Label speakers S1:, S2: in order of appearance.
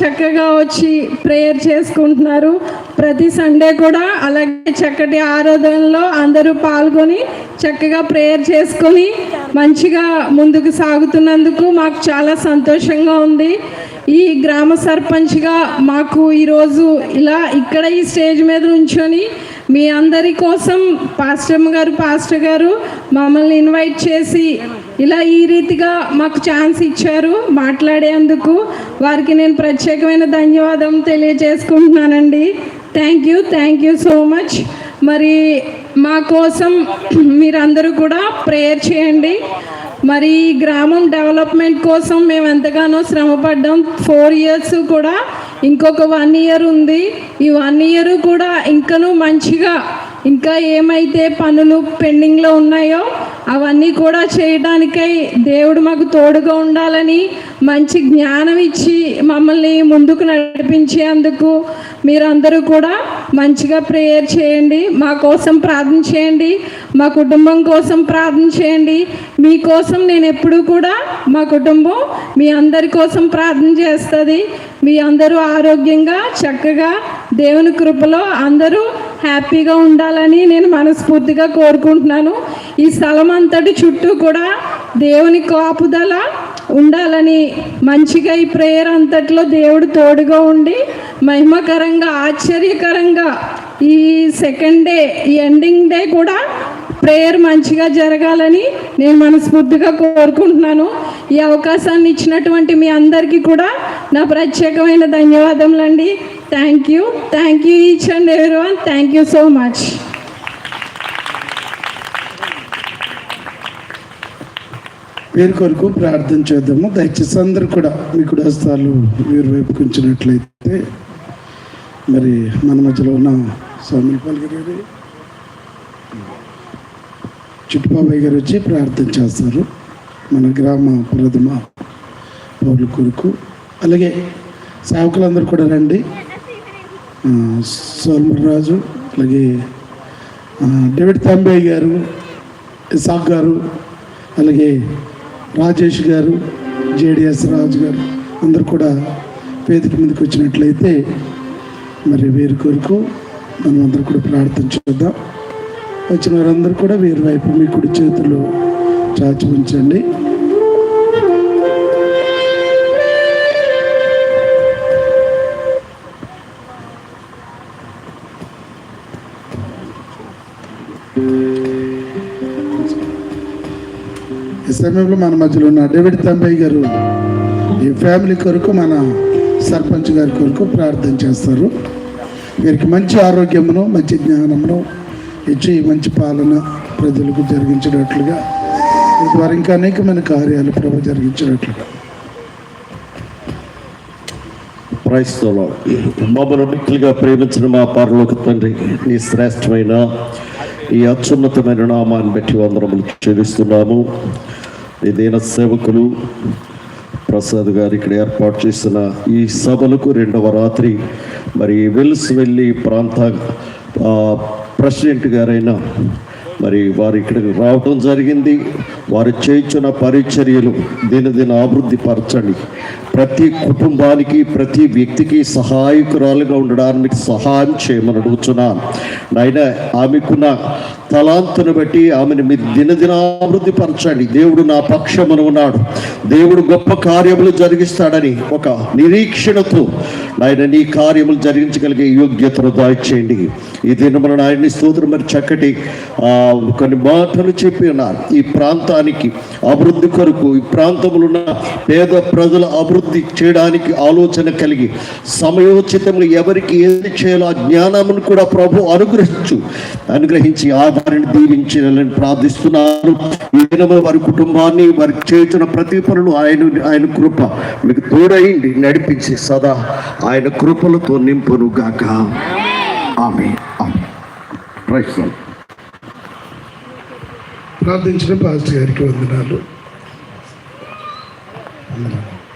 S1: చక్కగా వచ్చి ప్రేయర్ చేసుకుంటున్నారు. ప్రతి సండే కూడా అలాగే చక్కటి ఆరాధనలో అందరూ పాల్గొని చక్కగా ప్రేయర్ చేసుకొని మంచిగా ముందుకు సాగుతున్నందుకు మాకు చాలా సంతోషంగా ఉంది. ఈ గ్రామ సర్పంచ్గా మాకు ఈరోజు ఇలా ఇక్కడ ఈ స్టేజ్ మీద నుంచొని మీ అందరి కోసం పాస్టర్ గారు పాస్టర్ గారు మమ్మల్ని ఇన్వైట్ చేసి ఇలా ఈ రీతిగా మాకు ఛాన్స్ ఇచ్చారు మాట్లాడేందుకు. వారికి నేను ప్రత్యేకమైన ధన్యవాదం తెలియజేసుకుంటున్నానండి. Thank you thank you so much మరి మా కోసం మీరందరూ కూడా ప్రేయర్ చేయండి. మరి ఈ గ్రామం డెవలప్మెంట్ కోసం మేము ఎంతగానో శ్రమపడ్డాం. ఫోర్ ఇయర్స్ కూడా ఇంకొక వన్ ఇయర్ ఉంది. ఈ వన్ ఇయర్ కూడా ఇంకనూ మంచిగా ఇంకా ఏమైతే పనులు పెండింగ్లో ఉన్నాయో అవన్నీ కూడా చేయడానికై దేవుడు మాకు తోడుగా ఉండాలని మంచి జ్ఞానం ఇచ్చి మమ్మల్ని ముందుకు నడిపించేందుకు మీరందరూ కూడా మంచిగా ప్రేయర్ చేయండి మా కోసం ప్రార్థన చేయండి మా కుటుంబం కోసం ప్రార్థన చేయండి. మీకోసం నేను ఎప్పుడూ కూడా మా కుటుంబం మీ అందరి కోసం ప్రార్థన చేస్తుంది. మీ అందరూ ఆరోగ్యంగా చక్కగా దేవుని కృపలో అందరూ హ్యాపీగా ఉండాలని నేను మనస్ఫూర్తిగా కోరుకుంటున్నాను. ఈ స్థలం అంతటి చుట్టూ కూడా దేవుని కాపుదల ఉండాలని మంచిగా ఈ ప్రేయర్ అంతట్లో దేవుడు తోడుగా ఉండి మహిమకరంగా ఆశ్చర్యకరంగా ఈ సెకండ్ డే ఈ ఎండింగ్ డే కూడా ప్రేయర్ మంచిగా జరగాలని నేను మనస్ఫూర్తిగా కోరుకుంటున్నాను. ఈ అవకాశాన్ని ఇచ్చినటువంటి మీ అందరికీ కూడా నా ప్రత్యేకమైన ధన్యవాదములండి. Thank you thank you each and every one thank you so much
S2: వీరి కొరకు ప్రార్థన చేద్దాము. దయచేసి అందరూ కూడా మీ కుడస్తాలు మీరు వైపుకి ఉంచినట్లయితే మరి మన మధ్యలో ఉన్న స్వామిపాల్ గారి చుట్టుబాబాయ్ గారు వచ్చి ప్రార్థన చేస్తారు. మన గ్రామ ప్రథమ పౌరుల కొరకు. అలాగే సేవకులందరూ కూడా రండి. సోమరాజు అలాగే డేవిడ్ తాంబేయ్ గారు ఇసాక్ గారు అలాగే రాజేష్ గారు జేడిఎస్ రాజు గారు అందరు కూడా పేదిక మీదకి వచ్చినట్లయితే మరి వీరి కొరకు మనం అందరూ కూడా ప్రార్థన చేద్దాం. వచ్చిన వారందరూ కూడా వీరి వైపు మీ కుడి చేతులు చాచి ఉంచండి. ఈ సమయంలో మన మధ్యలో ఉన్న డేవిడ్ తంబయ్య గారు ఈ ఫ్యామిలీ కొరకు మన సర్పంచ్ గారి కొరకు ప్రార్థన చేస్తారు. వీరికి మంచి ఆరోగ్యమును మంచి జ్ఞానమును ఇచ్చి మంచి పాలన ప్రజలకు జరిగించినట్లుగా వారు ఇంకా అనేకమైన కార్యాలు ప్రభు జరిగించినట్లుగా.
S3: క్రైస్తవులు మమ్మల్ని మిక్కిలిగా ప్రేమించిన మా పరలోక తండ్రి నీ శ్రేష్టమైన ఈ అత్యున్నతమైన నామాన్ని బట్టి వందరములు చెల్లిస్తున్నాము. ఈ దీన సేవకులు ప్రసాద్ గారు ఇక్కడ ఏర్పాటు చేసిన ఈ సభలకు రెండవ రాత్రి మరి వెల్స్ వెళ్ళి ప్రాంత ప్రెసిడెంట్ గారైన మరి వారు ఇక్కడికి రావటం జరిగింది. వారు చేయించిన పరిచర్యలు దినదిన అభివృద్ధి పరచండి. ప్రతి కుటుంబానికి ప్రతి వ్యక్తికి సహాయకురాలుగా ఉండడానికి సహాయం చేయమని అడుగుతున్నాను నాయన ఆమెకున్న తలాంతును బట్టి ఆమెను మీరు దినదినాభివృద్ధి పరచండి. దేవుడు నా పక్షమును ఉన్నాడు. దేవుడు గొప్ప కార్యములు జరిగిస్తాడని ఒక నిరీక్షణతో నాయన నీ కార్యములు జరిగించగలిగే యోగ్యతను దాయిచేయండి ఈ దినమున నాయన స్తోత్రం మరి చక్కటి ఆ, కొన్ని మాటలు చెప్పి ఉన్నారు. ఈ ప్రాంతానికి అభివృద్ధి కొరకు ఈ ప్రాంతంలో ఉన్న పేద ప్రజల అభివృద్ధి చేయడానికి ఆలోచన కలిగి సమయోచితంగా ఎవరికి ఏది చేయాలో ఆ జ్ఞానమును కూడా ప్రభు అనుగ్రహించు. అనుగ్రహించి ఆధారాన్ని దీవించాలని ప్రార్థిస్తున్నాను. ఈ వారి కుటుంబాన్ని వారికి చేస్తున్న ప్రతి పనులు ఆయన ఆయన కృప. మీకు తోడైండి నడిపించి సదా ఆయన కృపలతో నింపును గాక. ఆమె ఆమె
S2: ప్రార్థించిన పాస్టర్ గారికి వందనాలు వందనాలు.